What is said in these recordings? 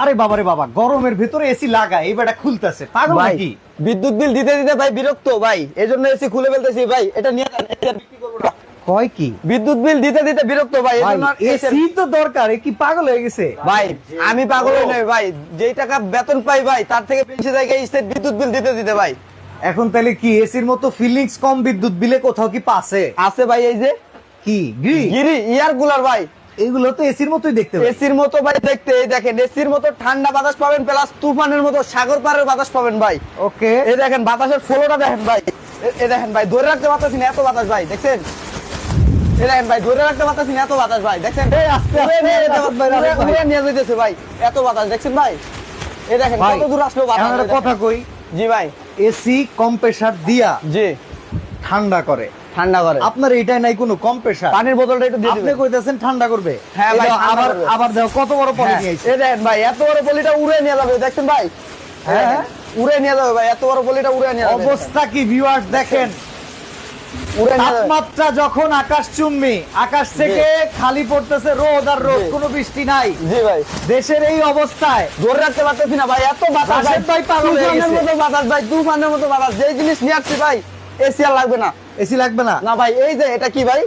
আরে বাবা রে বাবা গরমের ভেতরে এসি লাগায় এই বেটা খুলতেছে। পাগল নাকি? বিদ্যুৎ বিল দিতে দিতে ভাই বিরক্ত ভাই। এই জন্য এসি খুলে ফেলতেছি ভাই। এটা নিয়ে যান, এটা বিক্রি করব না। কয় কি? বিদ্যুৎ বিল দিতে দিতে বিরক্ত ভাই। এসি তো দরকার কি পাগল হয়ে গেছে? ভাই আমি পাগল হই নাই ভাই। যেই টাকা বেতন পাই ভাই তার থেকে বেশি জায়গায় স্টেট বিদ্যুৎ বিল দিতে দিতে ভাই। এখন তাহলে কি এসির মতো ফিলিংস কম বিদ্যুৎ বিলে কোথাও কি পাছে আছে ভাই এই যে। কি গ্রি গিরি ইয়ার কুলার ভাই। এগুলো তো এসির মতোই দেখতে এসির মতো ভাই দেখতে এই দেখেন এসির মতো ঠান্ডা বাতাস পাবেন প্লাস তুফানের মতো সাগর পাড়ের বাতাস পাবেন ভাই। ওকে। এই দেখেন বাতাসের ফ্লোটা দেখেন ভাই। এ- এই দেখেন ভাই ধরে রাখতে পারতেছি না এত বাতাস ভাই দেখছেন? এই দেখেন ভাই ধরে রাখতে পারতেছি না এত বাতাস ভাই দেখছেন? নিয়ে ভাই। যেতেছে ভাই এত বাতাস দেখছেন ভাই? এই দেখেন কত দূর আসলো বাতাস কথা কই। জি ভাই। এসি কম্প্রেসার দিয়া জি। ঠান্ডা করে। ঠান্ডা করে। আপনার নাই কোনো কম্প্রেসার পানির বোতলটা একটু দিয়ে আপনি কইতেছেন ঠান্ডা করবে। হ্যাঁ ভাই, আবার আবার দেখো কত বড় পলি হ্যাঁ, নিয়ে আইছে এই দেখেন ভাই এত বড় পলিটা উড়ে নিয়ে যাবে দেখছেন ভাই? হ্যাঁ, উড়ে নিয়ে যাবে ভাই এত বড় পলিটা উড়ে নিয়ে যাবে। অবস্থা কি ভিউয়ার্স দেখেন? তাপমাত্রা যখন আকাশ চুম্বি আকাশ থেকে খালি পড়তেছে রোদ আর রোদ। কোনো বৃষ্টি নাই। জি ভাই। দেশের এই অবস্থায় ধরে রাখতে পারতেছি না ভাই এত বাতাস ভাই। পাগল। মতো বাতাস ভাই তুফানের মতো বাতাস। যেই জিনিস নিয়ে আসছি ভাই এসি আর লাগবে না। এসি লাগবে না? না ভাই এই যে এটা কি ভাই?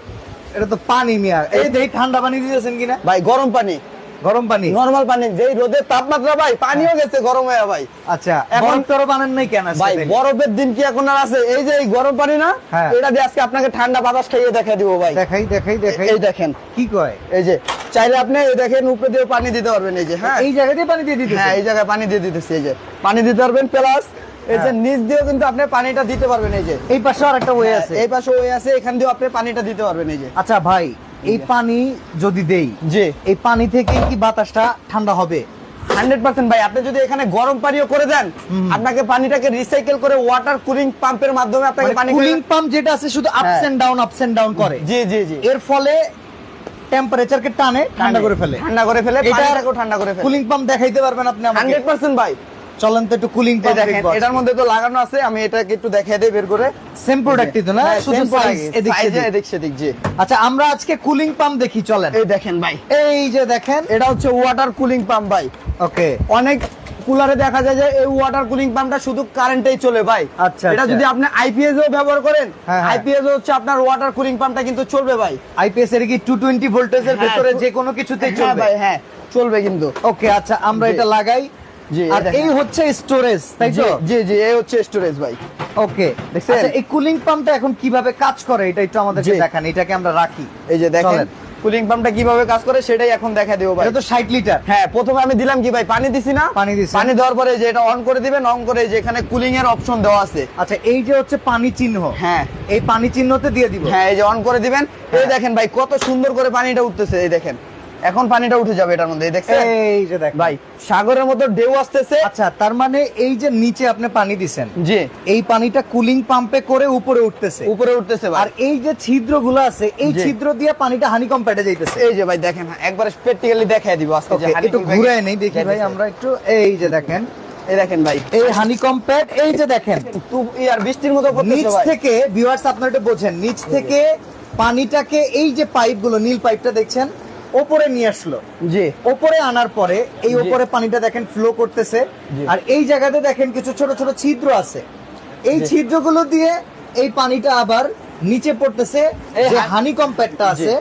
এটা তো পানি মিয়া। এই দেই ঠান্ডা পানি দিতেছেন কিনা? ভাই গরম পানি। গরম পানি? নরমাল পানি যেই রোদের তাপমাত্রা ভাই পানিও গেছে গরম হয়ে ভাই। আচ্ছা এখন- তোর বানান নাই কেন ভাই বরফের দিন কি এখন আর আছে? এই যে এই গরম পানি না হ্যাঁ। এটা দিয়ে আজকে আপনাকে ঠান্ডা বাতাস খাইয়ে দেখাই দিব ভাই। দেখাই দেখাই দেখাই। এই দেখেন। কি কয়? এই যে চাইলে আপনি এই দেখেন উপরে দিয়ে পানি দিতে পারবেন এই যে হ্যাঁ। এই জায়গা দিয়ে পানি দিয়ে দিতে হ্যাঁ এই জায়গায় পানি দিয়ে দিতেছি এই যে। পানি দিতে পারবেন প্লাস এই যে হ্যাঁ। নিচ দিয়েও কিন্তু আপনি পানিটা দিতে পারবেন এই যে। এই পাশে আর একটা ওয়ে হ্যাঁ, আছে। এই পাশে ওই আছে এখান দিয়েও আপনি পানিটা দিতে পারবেন এই যে। আচ্ছা ভাই এই পানি যদি দেই জি। এই পানি থেকে কি বাতাসটা ঠান্ডা হবে? হান্ড্রেড পার্সেন্ট ভাই আপনি যদি এখানে গরম পানিও করে দেন আপনাকে পানিটাকে রিসাইকেল করে ওয়াটার কুলিং পাম্পের মাধ্যমে আপনাকে পানি কুলিং পাম্প যেটা আছে শুধু আপস হ্যাঁ। And down ups and down করে। জি জি জি। এর ফলে টেম্পারেচারকে টানে ঠান্ডা করে ফেলে। ঠান্ডা করে ফেলে পানিটাকেও ঠান্ডা করে ফেলে। কুলিং পাম্প দেখাইতে পারবেন আপনি আমাকে। হান্ড্রেড পার্সেন্ট ভাই চলেন তো একটু কুলিং দেখেন এটার মধ্যে তো লাগানো আছে আমি এটাকে একটু দেখিয়ে দিই বের করে। সেম প্রোডাক্টই তো না? হ্যাঁ, শুধু এদিক সেদিক। এদিক সেদিক জি। আচ্ছা আমরা আজকে কুলিং পাম্প দেখি চলেন। এই দেখেন ভাই। এই যে দেখেন। এটা হচ্ছে ওয়াটার কুলিং পাম্প ভাই। ওকে অনেক কুলারে দেখা যায় যে এই ওয়াটার কুলিং পাম্পটা শুধু কারেন্টেই চলে ভাই। আচ্ছা, এটা আচ্ছা। যদি আপনি আইপিএস ব্যবহার করেন হ্যাঁ, হ্যাঁ। আইপিএস হচ্ছে আপনার ওয়াটার কুলিং পাম্পটা কিন্তু চলবে ভাই। আইপিএস এর কি 220 ভোল্টেজের হ্যাঁ, ভেতরে যে কোনো কিছুতেই হ্যাঁ চলবে? ভাই হ্যাঁ চলবে কিন্তু। ওকে আচ্ছা আমরা এটা লাগাই। আর এই হচ্ছে স্টোরেজ তাই তো? জি জি এই হচ্ছে স্টোরেজ ভাই। ওকে দেখছেন? আচ্ছা এই কুলিং পাম্পটা এখন কীভাবে কাজ করে? এটা একটু আমাদেরকে দেখান এটাকে আমরা রাখি। এই যে দেখেন কুলিং পাম্পটা কীভাবে কাজ করে সেটাই এখন দেখা দেবো ভাই। এটা তো 60 লিটার হ্যাঁ প্রথমে আমি দিলাম কি ভাই পানি দিছি না? পানি দিছি। পানি দেওয়ার পরে যে এটা অন করে দিবেন অন করে যে এখানে কুলিং এর অপশন দেওয়া আছে। আচ্ছা এই যে হচ্ছে পানি চিহ্ন। হ্যাঁ। এই পানি চিহ্নতে দিয়ে দিব। হ্যাঁ এই যে অন করে দিবেন। এই হ্যাঁ। দেখেন ভাই কত সুন্দর করে পানিটা উঠতেছে এই দেখেন। এখন পানিটা উঠে যাবে এটার মধ্যে এই দেখছেন? এই যে দেখ ভাই সাগরের মতো ঢেউ আসতেছে। আচ্ছা তার মানে এই যে নিচে আপনি পানি দিছেন জি। এই পানিটা কুলিং পাম্পে করে উপরে উঠতেছে। উপরে উঠতেছে আর ভাই এই যে ছিদ্রগুলো আছে এই ছিদ্র দিয়ে পানিটা হানিকম পেটে যাইতেছে। এই যে ভাই দেখেন একবার প্র্যাকটিক্যালি দেখাই দিব আজকে যে একটু bag- ঘুরে নেই দেখি ভাই আমরা একটু এই যে দেখেন। এই দেখেন ভাই। এই হানিকম প্যাড এই যে দেখেন। ইয়ার বৃষ্টির মতো নিচ থেকে ভিউয়ার্স আপনারা এটা বোঝেন নিচ থেকে পানিটাকে এই যে পাইপগুলো নীল পাইপটা দেখছেন? ওপরে নিয়ে আসলো। জি। ওপরে আনার পরে এই ওপরে পানিটা দেখেন ফ্লো করতেছে। আর এই জায়গাতে দেখেন কিছু ছোট ছোট ছিদ্র আছে। এই। ছিদ্রগুলো দিয়ে এই পানিটা আবার নিচে পড়তেছে। যে হানিকম প্যাডটা আছে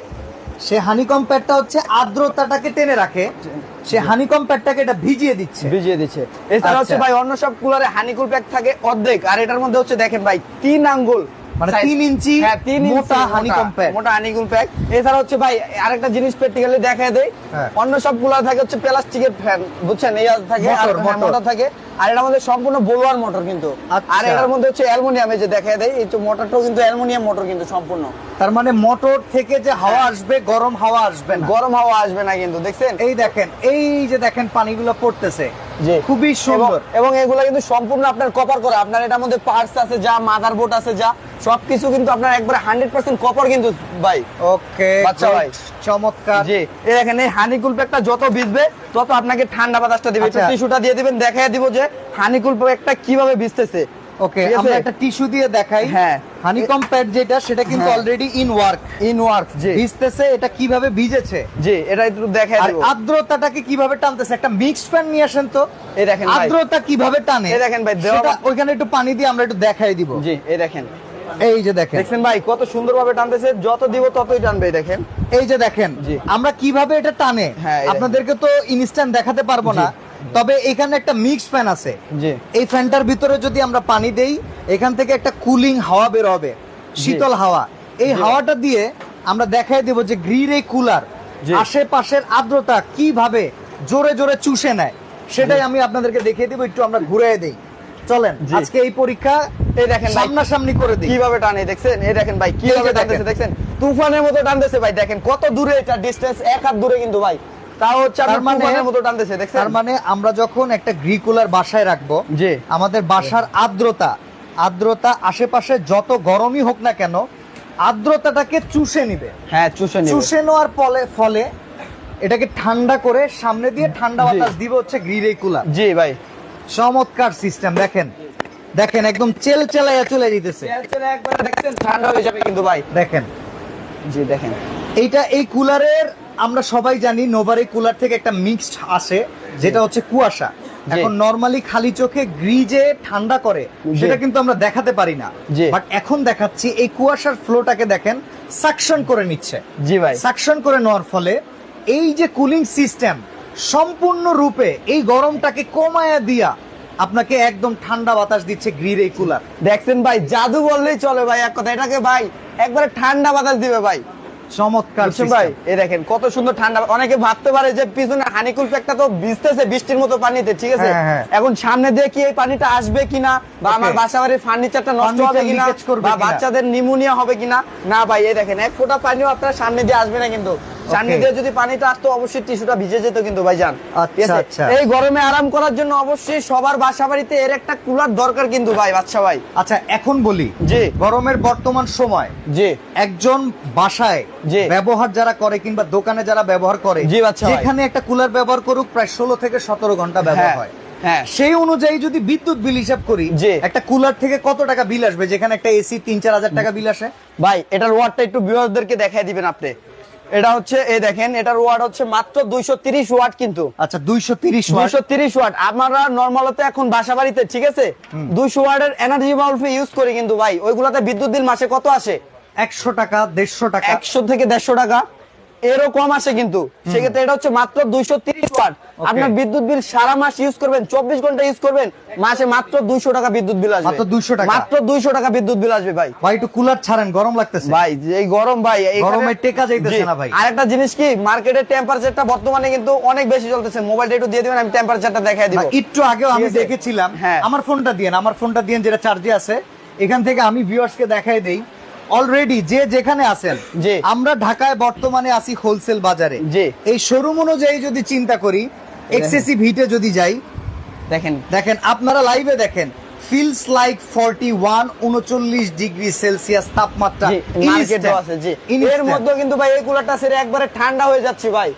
সে হানিকম প্যাডটা হচ্ছে আর্দ্রতাটাকে টেনে রাখে। সে হানিকম প্যাডটাকে এটা ভিজিয়ে দিচ্ছে। ভিজিয়ে দিচ্ছে। এছাড়া হচ্ছে আচ্ছা। ভাই অন্য সব কুলারে হানিকুল প্যাক থাকে অর্ধেক। আর এটার মধ্যে হচ্ছে দেখেন ভাই তিন আঙ্গুল। মানে ইঞ্চি হ্যাঁ, ইঞ্চি মোটা প্যাক এছাড়া হচ্ছে ভাই আরেকটা জিনিস প্র্যাকটিক্যালি দেখা দেয় হ্যাঁ। অন্য সব কুলার থাকে হচ্ছে প্লাস্টিকের ফ্যান বুঝছেন? এই থাকে আর থাকে। আর এটার মধ্যে সম্পূর্ণ বোলোয়ার মোটর কিন্তু। আচ্ছা। আর এটার মধ্যে হচ্ছে অ্যালুমিনিয়ামে যে দেখা দেয় এই তো মোটরটাও কিন্তু অ্যালুমিনিয়াম মোটর কিন্তু সম্পূর্ণ। তার মানে মোটর থেকে যে হাওয়া আসবে গরম হাওয়া আসবে না। গরম হাওয়া আসবে না কিন্তু দেখছেন? এই দেখেন এই যে দেখেন পানিগুলো পড়তেছে। খুবই সুন্দর। এবং- এগুলো কিন্তু সম্পূর্ণ আপনার কপার করা। আপনার এটার মধ্যে পার্টস আছে যা মাদার বোর্ড আছে যা সবকিছু কিন্তু আপনার একবারে হান্ড্রেড পার্সেন্ট কপার কিন্তু ভাই। ওকে বাচ্চা ভাই। চমৎকার। জি। এই দেখেন হানিকুল প্যাকটা যত ভিজবে তত আপনাকে ঠান্ডা বাতাসটা দিবে। একটু আচ্ছা। টিস্যুটা দিয়ে দিবেন দেখাই দিব যে হানিকুল প্যাকটা কীভাবে ভিজতেছে। ওকে আমরা একটা টিস্যু দিয়ে দেখাই। হ্যাঁ। হানিকম প্যাড যেটা সেটা কিন্তু হ্যাঁ। Already in work in work জি। ভিজতেছে এটা কীভাবে ভিজেছে? জি এটা একটু দেখাই আর কীভাবে টানতেছে? একটা মিক্সড ফ্যান নিয়ে আসেন তো। এই দেখেন। আর্দ্রতা কীভাবে টানে? এই দেখেন ভাই, ওইখানে একটু পানি দিয়ে আমরা একটু দেখাই দিব। জি এই দেখেন। এই যে দেখেন। দেখছেন ভাই কত সুন্দরভাবে টানতেছে যত দিব ততই টানবে দেখেন। এই যে দেখেন আমরা কীভাবে এটা টানে? হ্যাঁ, দেখেন। আপনাদেরকে তো ইনস্ট্যান্ট দেখাতে পারব না। তবে এখানে একটা মিক্স ফ্যান আছে। এই ফ্যানটার ভিতরে যদি আমরা পানি দেই এখান থেকে একটা কুলিং হাওয়া বের হবে শীতল হাওয়া। এই হাওয়াটা দিয়ে আমরা দেখাই দেব যে গ্রির এই কুলার আশেপাশের আর্দ্রতা কীভাবে জোরে জোরে চুষে নেয় সেটাই আমি আপনাদেরকে দেখিয়ে দেবো একটু আমরা ঘুরে দেই। চলেন আজকে এই পরীক্ষা এই দেখেন ভাই। সামনাসামনি করে দিই। কীভাবে টানে দেখছেন? এই দেখেন ভাই কীভাবে টানতেছে। দেখছেন? তুফানের মতো টানতেছে ভাই দেখেন কত দূরে এটা ডিসটেন্স এক হাত দূরে কিন্তু ভাই। তাও তার মানে মতো টানতেছে দেখছেন? তার মানে আমরা যখন একটা গ্রি কুলার বাসায় রাখব আমাদের বাসার আর্দ্রতা আর্দ্রতা আশেপাশে যত গরমই হোক না কেন আর্দ্রতাটাকে চুষে নিবে। হ্যাঁ চুষে নিবে। চুষে নেওয়ার ফলে ফলে এটাকে ঠান্ডা করে সামনে দিয়ে ঠান্ডা। বাতাস দিবে হচ্ছে গ্রিরে কুলার জি ভাই। চমৎকার সিস্টেম দেখেন। দেখেন একদম চেল চেলাইয়া চলে যেতেছে ঠান্ডা হয়ে যাবে কিন্তু ভাই। দেখেন। জি দেখেন। এইটা এই কুলারের আমরা সবাই জানি নোভারি কুলার থেকে একটা মিক্সড আসে যেটা হচ্ছে কুয়াশা। এখন নরমালি খালি চোখে গ্রিজে ঠান্ডা করে সেটা কিন্তু আমরা দেখাতে পারি না। বাট এখন দেখাচ্ছি এই কুয়াশার ফ্লোটাকে দেখেন সাকশন করে নিচ্ছে। জি ভাই। সাকশন করে নেওয়ার ফলে এই যে কুলিং সিস্টেম সম্পূর্ণ রূপে এই গরমটাকে কমায়া দিয়া আপনাকে একদম ঠান্ডা বাতাস দিচ্ছে গ্রির এই কুলার। দেখছেন ভাই জাদু বললেই চলে ভাই এক কথা। এটাকে ভাই একবারে ঠান্ডা বাতাস দিবে ভাই। চমৎকার ভাই। এই দেখেন কত সুন্দর ঠান্ডা অনেকে ভাবতে পারে যে পিছনে হানিকুল প্যাকটা তো ভিজতেছে বৃষ্টির মতো পানিতে ঠিক আছে? হ্যাঁ, হ্যাঁ। এখন সামনে দিয়ে কি এই পানিটা আসবে কিনা? বা আমার বাসা বাড়ির ফার্নিচারটা নষ্ট হবে কিনা? বা বাচ্চাদের নিমোনিয়া হবে কিনা? না ভাই এই দেখেন এক ফোঁটা পানিও আপনার সামনে দিয়ে আসবে না কিন্তু। সামনে দিয়ে যদি পানিটা আসতো অবশ্যই টিস্যুটা ভিজে যেত কিন্তু ভাই জান ঠিক আচ্ছা? আচ্ছা। এই গরমে আরাম করার জন্য অবশ্যই সবার বাসা বাড়িতে এর একটা কুলার দরকার কিন্তু ভাই বাচ্চা ভাই। আচ্ছা এখন বলি জি। গরমের বর্তমান সময় জি। একজন বাসায় জি। ব্যবহার যারা করে কিংবা দোকানে যারা ব্যবহার করে। যেখানে একটা কুলার ব্যবহার করুক প্রায় ষোলো থেকে সতেরো ঘণ্টা ব্যবহার হ্যাঁ হয়। হ্যাঁ। সেই অনুযায়ী যদি বিদ্যুৎ বিল হিসাব করি যে একটা কুলার থেকে কত টাকা বিল আসবে? যেখানে একটা এসি তিন চার হাজার টাকা বিল আসে? ভাই এটার ওয়ার্ডটা একটু বিভাগদেরকে দেখাই দিবেন আপনি। এটা হচ্ছে এই দেখেন এটার ওয়ার্ড হচ্ছে মাত্র দুইশো তিরিশ ওয়াট কিন্তু। আচ্ছা দুইশো তিরিশ দুইশো তিরিশ ওয়াট। আমরা নর্মালতে এখন বাসা বাড়িতে ঠিক আছে? দুইশো ওয়াটের এনার্জি বাল্ব ইউজ করি কিন্তু ভাই। ওইগুলাতে বিদ্যুৎ বিল মাসে কত আসে? একশো টাকা দেড়শো টাকা। একশো থেকে দেড়শো টাকা। এরও কম আসে কিন্তু। সেক্ষেত্রে এটা হচ্ছে মাত্র দুইশো তিরিশ ওয়াট। আপনার বিদ্যুৎ বিল সারা মাস ইউজ করবেন চব্বিশ ঘণ্টা ইউজ করবেন মাসে মাত্র দুইশো টাকা বিদ্যুৎ বিল আসবে। মাত্র 200 টাকা? মাত্র দুইশো টাকা বিদ্যুৎ বিল আসবে ভাই। ভাই একটু কুলার ছাড়েন গরম লাগতেছে। ভাই এই গরম ভাই এইখানে- গরমে টেকা যাইতেছে না ভাই। আরেকটা জিনিস কি মার্কেটের টেম্পারেচারটা বর্তমানে কিন্তু অনেক বেশি চলতেছে। মোবাইলটা একটু দিয়ে দিবেন আমি টেম্পারেচারটা দেখাই দিব। একটু আগেও আমি দেখেছিলাম। হ্যাঁ। আমার ফোনটা দিয়ে আমার ফোনটা দিয়ে যেটা চার্জে আছে। এখান থেকে আমি ভিউয়ার্সকে দেখাই দেই। অলরেডি যে যেখানে আছেন। আমরা ঢাকায় বর্তমানে আছি হোলসেল বাজারে। এই শোরুম অনুযায়ী যদি চিন্তা করি এক্সেসিভ হিটে যদি যাই দেখেন। দেখেন আপনারা লাইভে দেখেন ফিলস লাইক ফর্টি ওয়ান উনচল্লিশ ডিগ্রি সেলসিয়াস তাপমাত্রা জি আছে জি। এর মধ্যে কিন্তু ভাই এই কুলারটা সেরে একবারে ঠান্ডা হয়ে যাচ্ছে ভাই।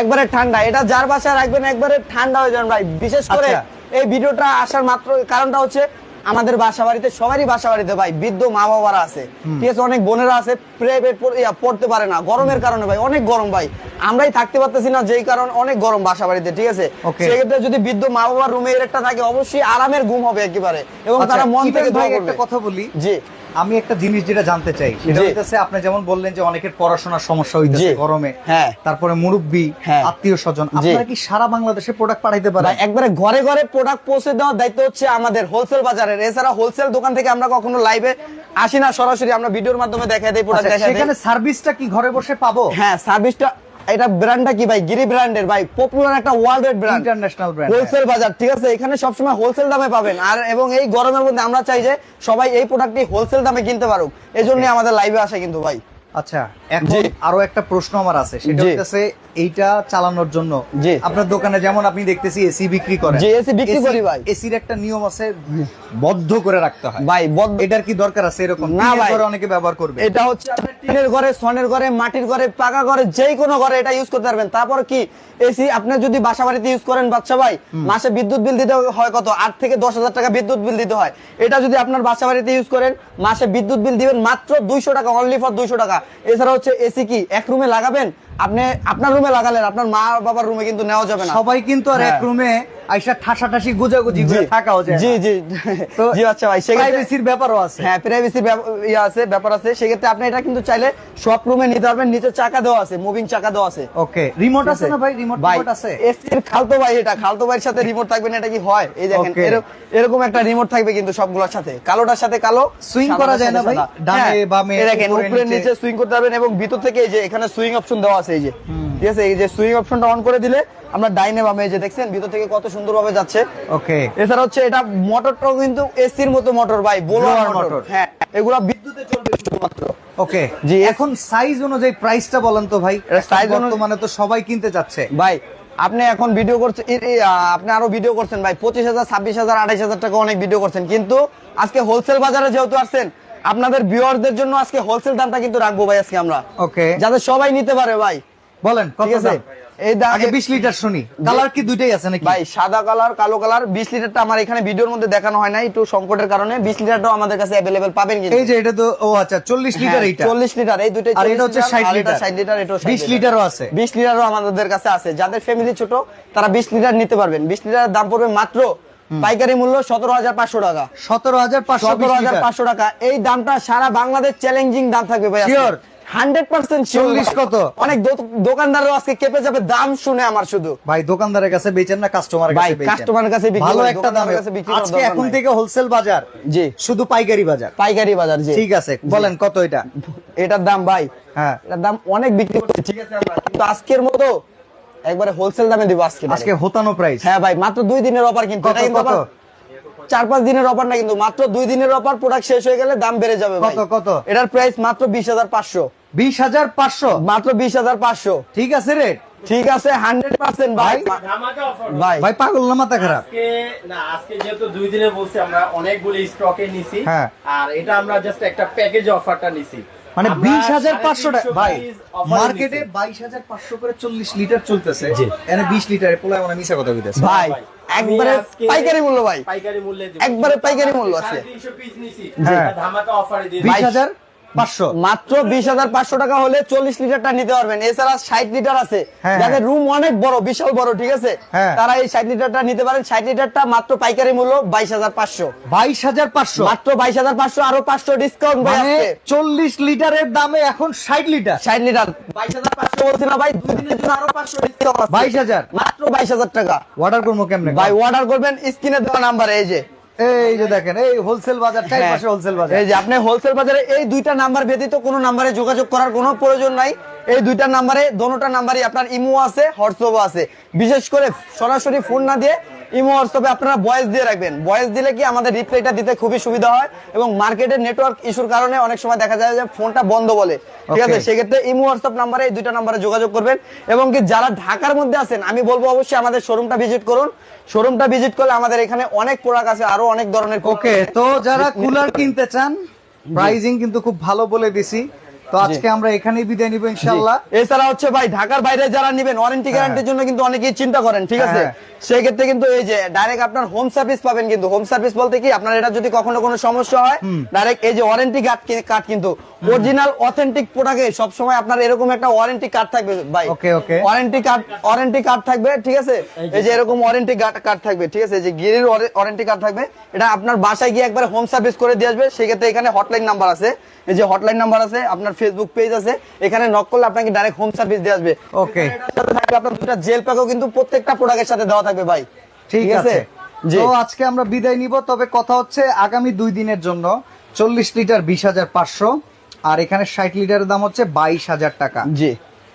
একবারে ঠান্ডা। এটা যার বাসায় রাখবেন একবারে ঠান্ডা হয়ে যান ভাই। বিশেষ করে আচ্ছা। এই ভিডিওটা আসার মাত্র কারণটা হচ্ছে আমাদের বাসা বাড়িতে সবারই বাসা বাড়িতে ভাই বৃদ্ধ মা বাবারা আছে ঠিক আছে অনেক বোনেরা আছে প্রাইভেট পড়তে পারে না। গরমের কারণে ভাই অনেক গরম ভাই। আমরাই থাকতে পারতেছি না যেই কারণ অনেক গরম বাসা বাড়িতে ঠিক আছে? সেক্ষেত্রে যদি বৃদ্ধ মা বাবার রুমে এর একটা থাকে অবশ্যই আরামের ঘুম হবে একেবারে। এবং তারা মন থেকে ভাই একটা কথা বলি। জি। আমি একটা জিনিস যেটা জানতে চাই সেটা। আপনি যেমন বললেন যে অনেকের পড়াশোনার সমস্যা হইতেছে গরমে হ্যাঁ। তারপরে মুরব্বী হ্যাঁ। আত্মীয় স্বজন। আপনারা কি সারা বাংলাদেশে প্রোডাক্ট পাঠাইতে পারেন ভাই, একবারে ঘরে ঘরে প্রোডাক্ট পৌঁছে দেওয়ার দায়িত্ব হচ্ছে আমাদের হোলসেল বাজারের এছাড়া হোলসেল দোকান থেকে আমরা কখনো লাইভে আসি না সরাসরি আমরা ভিডিওর মাধ্যমে দেখাই দেই প্রোডাক্ট আচ্ছা, দেখাই সেখানে সার্ভিসটা কি ঘরে বসে পাবো হ্যাঁ সার্ভিসটা এটা ব্র্যান্ডটা কি ভাই? গিরি ব্র্যান্ডের ভাই। পপুলার একটা world brand international brand wholesale বাজার ঠিক আছে? এখানে সবসময় হোলসেল দামে পাবেন। আর এবং এই গরমের মধ্যে আমরা চাই যে সবাই এই প্রোডাক্টটি হোলসেল দামে কিনতে পারুক। এজন্য আমাদের লাইভে আসে কিন্তু ভাই। আচ্ছা এখন আরও একটা প্রশ্ন আমার আছে। সেটা। হচ্ছে এইটা চালানোর জন্য। আপনার দোকানে যেমন আপনি দেখতেছি এসি বিক্রি করেন। জি, AC বিক্রি করি ভাই। এসির একটা নিয়ম আছে বদ্ধ করে রাখতে হয়। ভাই বদ্ধ এটার কি দরকার আছে এরকম? না ভাই। অনেকে ব্যবহার করবে। এটা হচ্ছে টিনের ঘরে সনের ঘরে মাটির ঘরে পাকা ঘরে যেই কোনো ঘরে এটা ইউজ করতে পারবেন। তারপর কি? এসি আপনি যদি বাসা বাড়িতে ইউজ করেন বাচ্চা ভাই মাসে বিদ্যুৎ বিল দিতে হয় কত? আট থেকে দশ হাজার টাকা বিদ্যুৎ বিল দিতে হয়। এটা যদি আপনার বাসা বাড়িতে ইউজ করেন মাসে বিদ্যুৎ বিল দিবেন মাত্র দুইশো টাকা অনলি ফর দুইশো টাকা। এছাড়া হচ্ছে এসি কি? এক রুমে লাগাবেন আপনি আপনার রুমে লাগালেন আপনার মা বাবার রুমে কিন্তু নেওয়া যাবে না সবাই কিন্তু আর এক হ্যাঁ। রুমে আইসা ঠাসাঠাসি গুজাগুজি করে থাকাও যায় জি জি। তো জি আচ্ছা ভাই সেক্ষেত্রে প্রাইভেসির ব্যাপারও আছে। হ্যাঁ প্রাইভেসির ইয়ে আছে ব্যাপার আছে। সেক্ষেত্রে আপনি এটা কিন্তু চাইলে সব রুমে নিতে পারবেন নিচে চাকা দেওয়া আছে মুভিং চাকা দেওয়া আছে। ওকে রিমোট আছে না ভাই? রিমোট আছে? এসির খালতো ভাই এটা খালতো ভাইয়ের সাথে রিমোট থাকবে না এটা কি হয়? এই দেখেন এরকম একটা রিমোট থাকবে কিন্তু সবগুলোর সাথে। কালোটার সাথে কালো সাদাটার করা যায় না ভাই? ডানে, হ্যাঁ, বামে, এই দেখেন উপরে, নিচে। সুইং করতে পারবেন এবং ভিতর থেকে এই যে এখানে সুইং অপশন দেওয়া আছে এই যে। ঠিক আছে এই যে সুইং অপশনটা অন করে দিলে আমরা ডাইনে বামে এই যে দেখছেন ভিতর থেকে কত সুন্দরভাবে যাচ্ছে। ওকে। এছাড়া হচ্ছে এটা মোটরটাও কিন্তু এসির মতো মোটর ভাই বোলার মোটর। হ্যাঁ এগুলা বিদ্যুতে চলবে শুধুমাত্র। ওকে। জি, এখন সাইজ অনুযায়ী প্রাইসটা বলেন তো ভাই। এখন বর্তমানে তো সবাই কিনতে যাচ্ছে ভাই আপনি এখন ভিডিও করছেন আপনি আরও ভিডিও করছেন ভাই। পঁচিশ হাজার ছাব্বিশ হাজার আঠাইশ হাজার টাকা অনেক ভিডিও করছেন। কিন্তু আজকে হোলসেল বাজারে যেহেতু আসছেন আপনাদের ভিউয়ারদের জন্য আজকে হোলসেল দামটা কিন্তু রাখব ভাই আজকে আমরা। ওকে। যাতে সবাই নিতে পারে ভাই। বলেন কত আছে? এই দাম 20 লিটার শুনি। কালার কি দুইটাই আছে নাকি? ভাই সাদা কালার কালো কালার বিশ লিটারটা আমার এখানে ভিডিওর মধ্যে দেখানো হয় না একটু সংকটের কারণে বিশ লিটারটাও আমাদের কাছে অ্যাভেলেবেল পাবেন কিন্তু। এই যে এটা তো ও আচ্ছা 40 লিটার এইটা। চল্লিশ লিটার এই দুটোই আর এটা হচ্ছে 60 লিটার। ষাট লিটার এটাও 20 লিটারও আছে। বিশ লিটারও আমাদের কাছে আছে। যাদের ফ্যামিলি ছোট তারা বিশ লিটার নিতে পারবেন। বিশ লিটারের দাম পড়বে মাত্র পাইকারি মূল্য সতেরো হাজার পাঁচশো টাকা। 17500 সতেরো হাজার পাঁচশো টাকা। এই দামটা সারা বাংলাদেশ চ্যালেঞ্জিং দাম থাকবে ভাই? হান্ড্রেড পার্সেন্ট 40 কত? অনেক দোকানদারও আজকে কেঁপে যাবে দাম শুনে আমার শুধু। ভাই দোকানদারের কাছে বেচেন না কাস্টমারের ভাই, কাছে কাস্টমারের কাছে ভালো একটা দামে। আজকে এখন থেকে হোলসেল বাজার জি। শুধু পাইকারি বাজার। পাইকারি বাজার জি। ঠিক আছে বলেন কত এটা? এটার দাম ভাই হ্যাঁ। এটার দাম অনেক বিক্রি করছে। ঠিক আছে আমরা কিন্তু আজকের মতো একবারে হোলসেল দামে দিব আজকে আজকে হোতানো প্রাইস হ্যাঁ ভাই মাত্র দুই দিনের অফার কিন্তু। কত, চার পাঁচ দিনের অফার না কিন্তু মাত্র দুই দিনের অফার প্রোডাক্ট শেষ হয়ে গেলে দাম বেড়ে যাবে কত, কত? এটার প্রাইস মাত্র বিশ হাজার পাঁচশো। বিশ হাজার পাঁচশো। মাত্র বিশ হাজার পাঁচশো। ঠিক আছে রেট ঠিক আছে হান্ড্রেড পার্সেন্ট ভাই। ভাই ভাই। পাগল না মাথা খারাপ। আজকে না আজকে যেহেতু দুই দিনে বলছি আমরা অনেকগুলো স্টকে নিছি। হ্যাঁ। আর এটা আমরা জাস্ট একটা প্যাকেজ অফারটা নিছি। মানে বিশ হাজার পাঁচশো টাকা ভাই মার্কেটে বাইশ হাজার পাঁচশো করে চল্লিশ লিটার চলতেছে। এখানে বিশ লিটার পোলায় মানে মিশা কথা বলতেছে ভাই একবারে পাইকারি মূল্য ভাই। পাইকারি মূল্যে একবারে পাইকারি মূল্য আছে। 350 পিস নিছি। হ্যাঁ। ধামাকা অফারে দিয়ে বিশ হাজার মাত্র বিশ হাজার পাঁচশো টাকা হলে চল্লিশ লিটারটা নিতে পারবেন। এছাড়া ষাট লিটার আছে। হ্যাঁ, যাদের রুম অনেক বড় বিশাল বড় ঠিক আছে? হ্যাঁ। তারা এই ষাট লিটারটা নিতে পারেন। ষাট লিটারটা মাত্র পাইকারি মূল্য বাইশ হাজার পাঁচশো। বাইশ হাজার পাঁচশো? মাত্র বাইশ হাজার পাঁচশো আরও পাঁচশো ডিসকাউন্ট মানে চল্লিশ লিটারের দামে এখন ষাট লিটার? ষাট লিটার। বাইশ হাজার পাঁচশো বলছি না ভাই দুই দিনের জন্য আরও পাঁচশো ডিসকাউন্ট বাইশ হাজার? মাত্র বাইশ হাজার টাকা। অর্ডার করব কেমনে? ভাই অর্ডার করবেন স্ক্রিনে দেওয়া নাম্বারে এই যে। এই যে দেখেন এই হোলসেল বাজার চার। পাশে হোলসেল বাজার। এই যে আপনি হোলসেল বাজারে এই দুইটা নাম্বার ব্যতীত কোনো নাম্বারে যোগাযোগ করার কোনো প্রয়োজন নাই। এই দুইটা নাম্বারে দোনোটা নাম্বারে আপনার ইমো আছে হোয়াটসঅ্যাপ আছে। বিশেষ করে সরাসরি ফোন না দিয়ে ইমো হোয়াটসঅ্যাপে আপনারা ভয়েস দিয়ে রাখবেন। ভয়েস দিলে কি আমাদের রিপ্লাইটা দিতে খুবই সুবিধা হয় এবং মার্কেটের নেটওয়ার্ক ইস্যুর কারণে অনেক সময় দেখা যায় যে ফোনটা বন্ধ বলে। ঠিক আছে? সেক্ষেত্রে ইমো হোয়াটসঅ্যাপ নাম্বারে এই দুইটা নাম্বারে যোগাযোগ করবেন এবং কি যারা ঢাকার মধ্যে আছেন আমি বলব অবশ্যই আমাদের শোরুমটা ভিজিট করুন। শোরুমটা ভিজিট করলে আমাদের এখানে অনেক প্রোডাক্ট আছে আরও অনেক ধরনের ওকে তো যারা কুলার কিনতে চান প্রাইজিং কিন্তু খুব ভালো বলে দিছি। তো আজকে আমরা এখানেই বিদায় নিব ইনশাল্লাহ এছাড়া হচ্ছে ভাই ঢাকার বাইরে যারা নিবেন ওয়ারেন্টি গ্যারান্টির জন্য কিন্তু অনেকেই চিন্তা করেন ঠিক আছে? হ্যাঁ। সেই ক্ষেত্রে কিন্তু এই যে ডাইরেক্ট আপনার হোম সার্ভিস পাবেন কিন্তু। হোম সার্ভিস বলতে কি আপনার এটা যদি কখনো কোনো সমস্যা হয় ডাইরেক্ট এই যে ওয়ারেন্টি কার্ড কার্ড কিন্তু অরিজিনাল অথেন্টিক প্রোডাক্টে সব সময় আপনার এরকম একটা ওয়ারেন্টি কার্ড থাকবে ভাই। Okay, okay. Warranty card warranty card থাকবে ঠিক আছে? এই যে এরকম ওয়ারেন্টি কার্ড থাকবে ঠিক আছে? এই যে গিরির ওয়ারেন্টি কার্ড থাকবে এটা আপনার বাসায় গিয়ে একবার হোম সার্ভিস করে দিয়ে আসবে। সেক্ষেত্রে এখানে হটলাইন নাম্বার আছে। এই যে হটলাইন নাম্বার আছে আপনার ফেসবুক পেজ আছে। এখানে নক করলে আপনাকে ডাইরেক্ট হোম সার্ভিস দিয়ে আসবে। ওকে। সাথে থাকবে আপনার দুটা জেল প্যাকও কিন্তু প্রত্যেকটা প্রোডাক্টের সাথে দেওয়া থাকবে ভাই। ঠিক আছে। জি। তো আজকে আমরা বিদায় নিব তবে কথা হচ্ছে আগামী দুই দিনের জন্য চল্লিশ লিটার বিশ হাজার পাঁচশো। আর এখানে ষাট লিটারের দাম হচ্ছে বাইশ হাজার টাকা। জি।